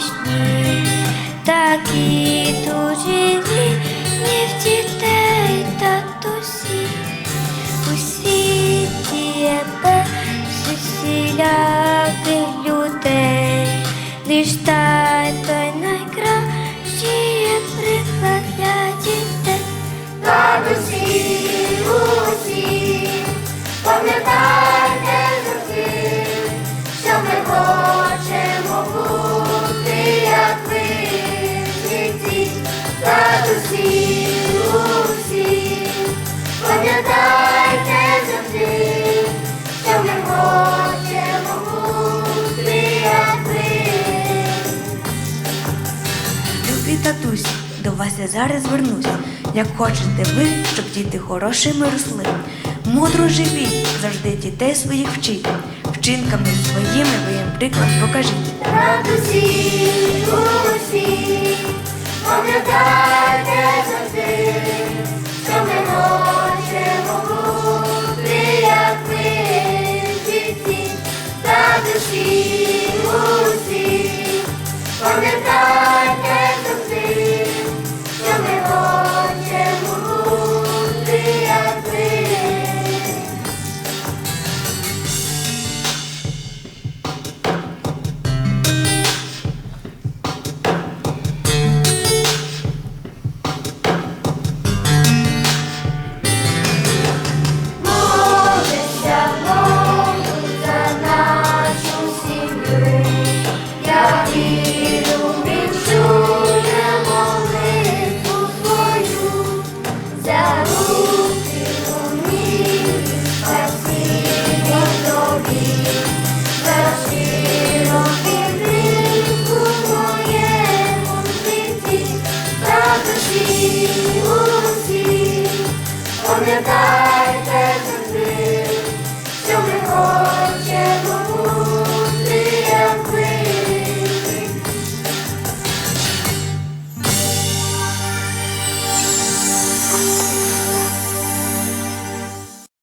смішні, такі тужливі, ні в дітей татусі. Лиш тато Усі, пам'ятайте завжди, що ми хочемо бути, як ви. Любі татусі, до вас я зараз звернусь. Як хочете ви, щоб діти хорошими росли. Мудро живіть, завжди дітей своїх вчіть. Вчинками своїми ви їм приклад покажіть. Радусі, усі, пам'ятайте радості усі. Пам'ятай